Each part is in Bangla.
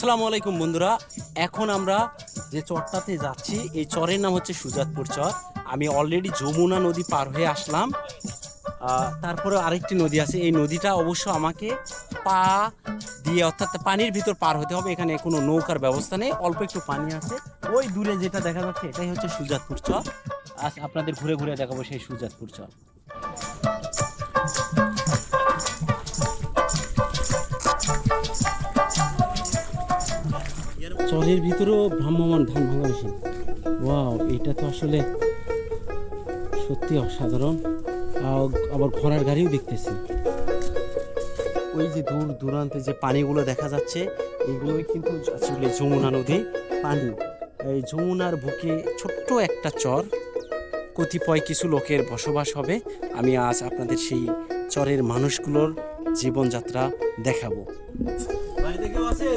আসসালামু আলাইকুম বন্ধুরা। এখন আমরা যে চরটাতে যাচ্ছি, এই চরের নাম হচ্ছে সুজাতপুর চর। আমি অলরেডি যমুনা নদী পার হয়ে আসলাম। তারপরে আরেকটি নদী আছে। এই নদীটা অবশ্য আমাকে পা দিয়ে, অর্থাৎ পানির ভিতর পার হতে হবে। এখানে কোনো নৌকার ব্যবস্থা নেই। অল্প একটু পানি আছে। ওই দূরে যেটা দেখা যাচ্ছে, এটাই হচ্ছে সুজাতপুর চর। আজ আপনাদের ঘুরে ঘুরে দেখাবো সেই সুজাতপুর চর। চরের ভিতরেও ভ্রাম্যমান ধান ভাঙা মেশিন। ওয়াও এটা তো আসলে সত্যি অসাধারণ। আবার ঘোড়ার গাড়িও দেখতেছি। ওই যে দূর দূরান্তে যে পানিগুলো দেখা যাচ্ছে এগুলোই কিন্তু আসলে যমুনা নদী পানি। এই যমুনার বুকে ছোট্ট একটা চর কতিপয় কিছু লোকের বসবাস হবে। আমি আজ আপনাদের সেই চরের মানুষগুলোর জীবনযাত্রা দেখাবো। বাড়িতে কেউ আছেন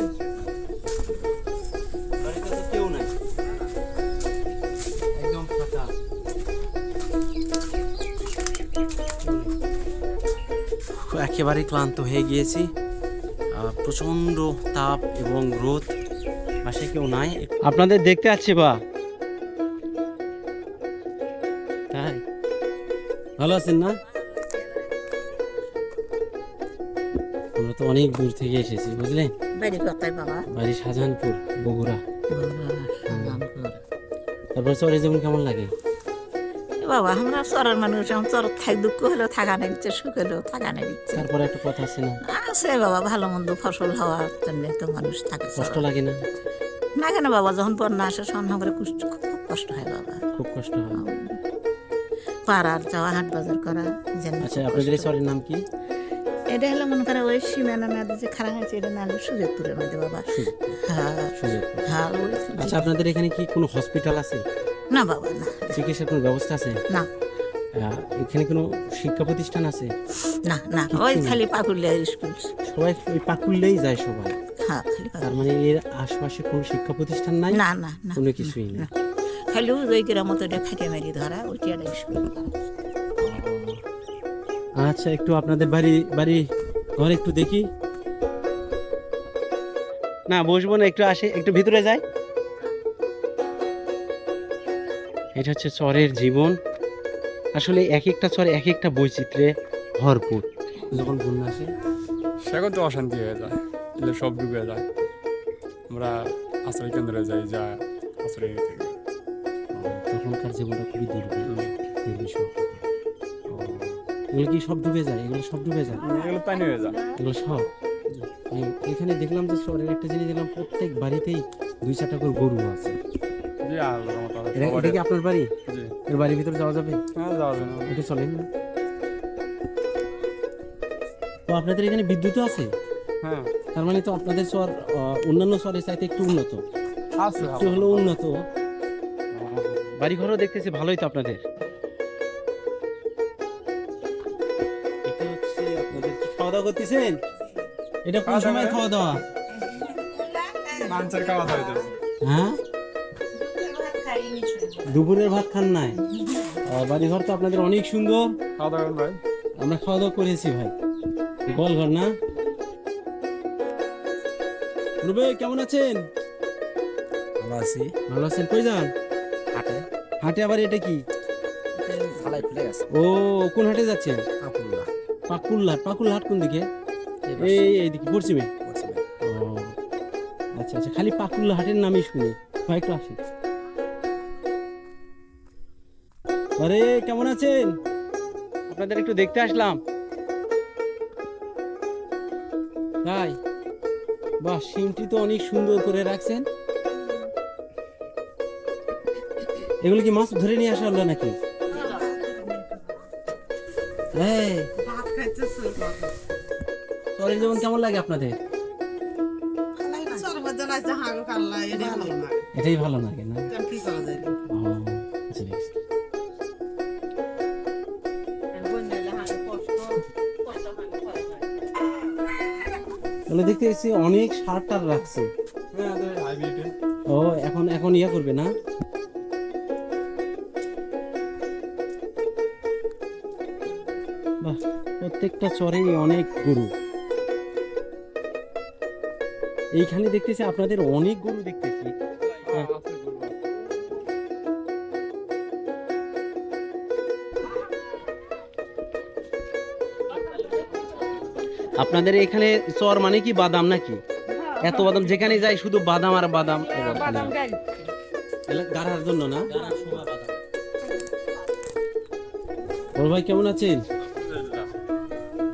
একেবারে ক্লান্ত হয়ে গিয়েছি। প্রচণ্ড তাপ এবং রোদ। পাশে কেউ নাই। আপনাদের দেখতে আসছে বা। তাই? ভালো আছেন না? আমরা তো অনেক দূর থেকে এসেছি বুঝলেন? বাড়ি কোথায় বাবা। বাড়ি শাহজাহানপুর বগুড়া। তারপর চরে যেমন কেমন লাগে? বাবা আমরা চরের মানুষ আমার চর থাক দুঃখ হলেও থাকা নেই দিচ্ছে সুখ হলেও থাকা নেই দিচ্ছে তারপরে একটা কথা আছে না? আছে বাবা ভালো মন্দ ফসল হওয়ার জন্য তো মানুষ থাকে কষ্ট লাগে না? না কেন বাবা যখন বন্যা আসে সন্ধ্যা করে কুষ্ট খুব কষ্ট হয় বাবা। খুব কষ্ট হয়। পাড়ার যাওয়া হাট বাজার করা আচ্ছা আপনাদের এই চরের নাম কি? এটা হলো মনে করে ওই সীমানা মেয়াদে যে খারাপ হয়েছে এটা না হলো সুযোগপুরের মধ্যে বাবা। হ্যাঁ হ্যাঁ আচ্ছা আপনাদের এখানে কি কোনো হসপিটাল আছে? না বাবা না। চিকিৎসার কোনো ব্যবস্থা আছে? না। এখানে কোনো শিক্ষা প্রতিষ্ঠান আছে? না না ওই খালি পাকুলিয়া স্কুল। সবাই ওই পাকুললেই যায় সবাই। হ্যাঁ খালি তার মানে এর আশপাশে কোনো শিক্ষা প্রতিষ্ঠান নাই? না না না। কোনো কিছুই না। খালি ওই গ্রাম মতো এটা মারি ধরা একটা স্কুল। আচ্ছা একটু আপনাদের বাড়ি বাড়ি ঘর একটু দেখি। না বসবো না একটু আসে একটু ভিতরে যাই। এটা হচ্ছে চরের জীবন। আসলে এক একটা চর এক একটা বৈচিত্র্যে ভরপুর। যখন বন্যা আসে সেখন তো অশান্তি হয়ে যায় এলে সব ডুবে যায়। আমরা আশ্রয় কেন্দ্রে যাই যা আশ্রয় নিতে। তখনকার জীবনটা খুবই দুর্বল এগুলো কি সব ডুবে যায়? এগুলো সব ডুবে যায়? এগুলো পানি হয়ে যায়। এগুলো সব? এখানে দেখলাম যে শহরের একটা জিনিস দেখলাম প্রত্যেক বাড়িতেই দুই চারটা করে গরু আছে। জি আল্লাহ এটা কি আপনার বাড়ি? জি। এর বাড়ির ভিতরে যাওয়া যাবে? হ্যাঁ যাওয়া না একটু চলেন না। তো আপনাদের এখানে বিদ্যুৎ আছে? হ্যাঁ। তার মানে তো আপনাদের শহর অন্যান্য শহরের চাইতে একটু উন্নত। আছে একটু হলেও উন্নত। বাড়ি ঘরও দেখতেছি ভালোই তো আপনাদের। খাওয়া দাওয়া করতেছেন? এটা কোন সময় খাওয়া দাওয়া? মানুষের খাওয়া দাওয়া হ্যাঁ? দুপুরের ভাত খান নাই। বাড়ি ঘর তো আপনাদের অনেক সুন্দর। খাওয়া দাওয়া ভাই। আমরা খাওয়া দাওয়া করেছি ভাই। গোল ঘর না? রুবে কেমন আছেন? ভালো আছি। ভালো আছেন কই যান? হাটে। হাটে আবার এটা কি? ফালাই খুলে গেছে। ও কোন হাটে যাচ্ছেন? আপুল্লা পাকুল্লা পাকুল্লা হাট কোন দিকে? এই এই এইদিকে পশ্চিমে? ও আচ্ছা আচ্ছা খালি পাকুল্লা হাটের নামই শুনি। ভাই একটু আসি আরে কেমন আছেন? আপনাদের একটু দেখতে আসলাম। তাই? বাহ সিমটি তো অনেক সুন্দর করে রাখছেন। এগুলো কি মাছ ধরে নিয়ে আসা হলো নাকি? এই। চরের যেমন কেমন লাগে আপনাদের? এটাই ভালো লাগে। না? ও, আচ্ছা, তাহলে দেখতে পাচ্ছি অনেক সার টার রাখছে। ও, এখন এখন ইয়া করবে না? বাহ, প্রত্যেকটা চরেই অনেক গরু। এইখানে দেখতেছি আপনাদের অনেক গরু দেখতেছি। আপনাদের এখানে চর মানে কি বাদাম নাকি? এত বাদাম যেখানে যাই শুধু বাদাম আর বাদাম। গাড়ার জন্য না? বড় ভাই কেমন আছেন?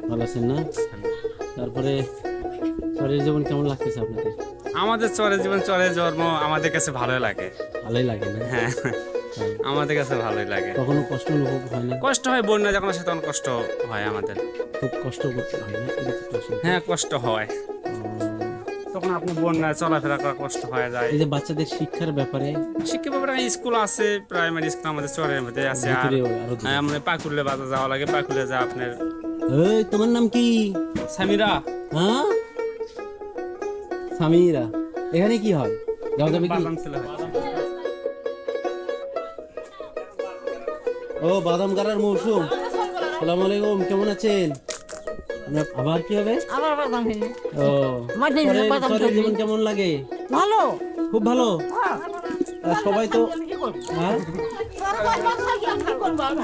ভালো আছেন না? তারপরে শরীর জীবন কেমন লাগতেছে আপনাদের? আমাদের চরে জীবন চরে জন্ম আমাদের কাছে ভালোই লাগে। ভালোই লাগে না? হ্যাঁ হ্যাঁ। আমাদের কাছে ভালোই লাগে। কখনো কষ্ট অনুভব হয় না? কষ্ট হয় বন্যা যখন আসে তখন কষ্ট হয় আমাদের। খুব কষ্ট করতে হয় না। হ্যাঁ কষ্ট হয়। তখন আপনি বন্যায় চলাফেরা করা কষ্ট হয়ে যায়। এই যে বাচ্চাদের শিক্ষার ব্যাপারে? শিক্ষা ব্যাপারে স্কুল আছে প্রাইমারি স্কুল আমাদের চরের মধ্যে আছে আর। হ্যাঁ, আমরা পাকুলে বাজার যাওয়া লাগে পাকুলে যা আপনার। এই তোমার নাম কি? সামিরা। হ্যাঁ? সামিরা। এখানে কি হয়? যাওয়া যাবে কি? ও বাদাম গাড়ার মৌসুম। সালাম আলাইকুম কেমন আছেন? আবার কি হবে? আবার বাদাম হইনি ও বাদাম। জীবন কেমন লাগে? ভালো। খুব ভালো? আর সবাই তো হ্যাঁ?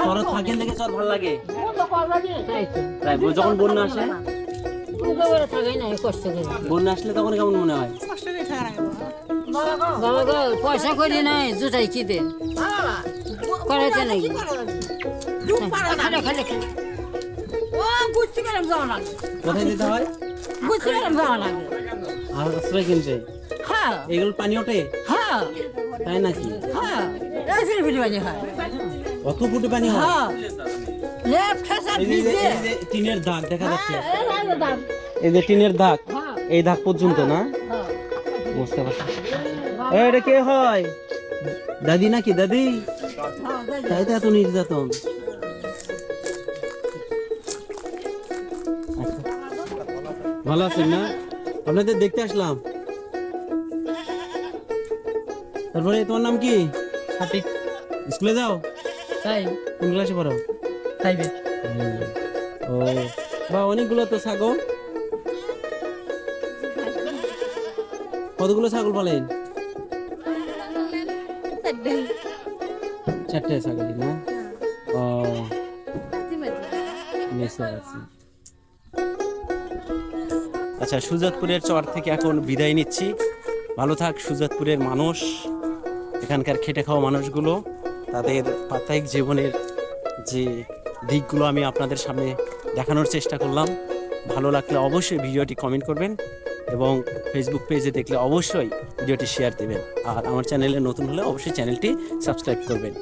শহরে থাকেন দেখে সব ভালো লাগে। তাই যখন বন্যা আসে? বন্যা আসলে তখন কেমন মনে হয়? বাবা গো পয়সা করি নাই জুটাই কি দে করাইতে নাই কোথায় যেতে হয়? আর আশ্রয় কিনতে? এগুলো পানি ওঠে? তাই নাকি? কত ফুটে পানি হয়? টিনের দাগ দেখা যাচ্ছে। এই যে টিনের দাগ এই দাগ পর্যন্ত না? বুঝতে পারছি। এটা কে হয়? দাদি নাকি দাদি? তাই তো এত নির্যাতন। ভালো আছেন না? আপনাদের দেখতে আসলাম। তারপরে তোমার নাম কি? স্কুলে যাও? তাই। কোন ক্লাসে পড়ো? হুম। ও বা অনেকগুলো তো ছাগল। কতগুলো ছাগল পালেন? চারটে ছাগল না? ও বুঝতে পারছি। আচ্ছা সুজাতপুরের চর থেকে এখন বিদায় নিচ্ছি। ভালো থাক সুজাতপুরের মানুষ এখানকার খেটে খাওয়া মানুষগুলো তাদের প্রাত্যহিক জীবনের যে দিকগুলো আমি আপনাদের সামনে দেখানোর চেষ্টা করলাম। ভালো লাগলে অবশ্যই ভিডিওটি কমেন্ট করবেন এবং ফেসবুক পেজে দেখলে অবশ্যই ভিডিওটি শেয়ার দেবেন। আর আমার চ্যানেলে নতুন হলে অবশ্যই চ্যানেলটি সাবস্ক্রাইব করবেন।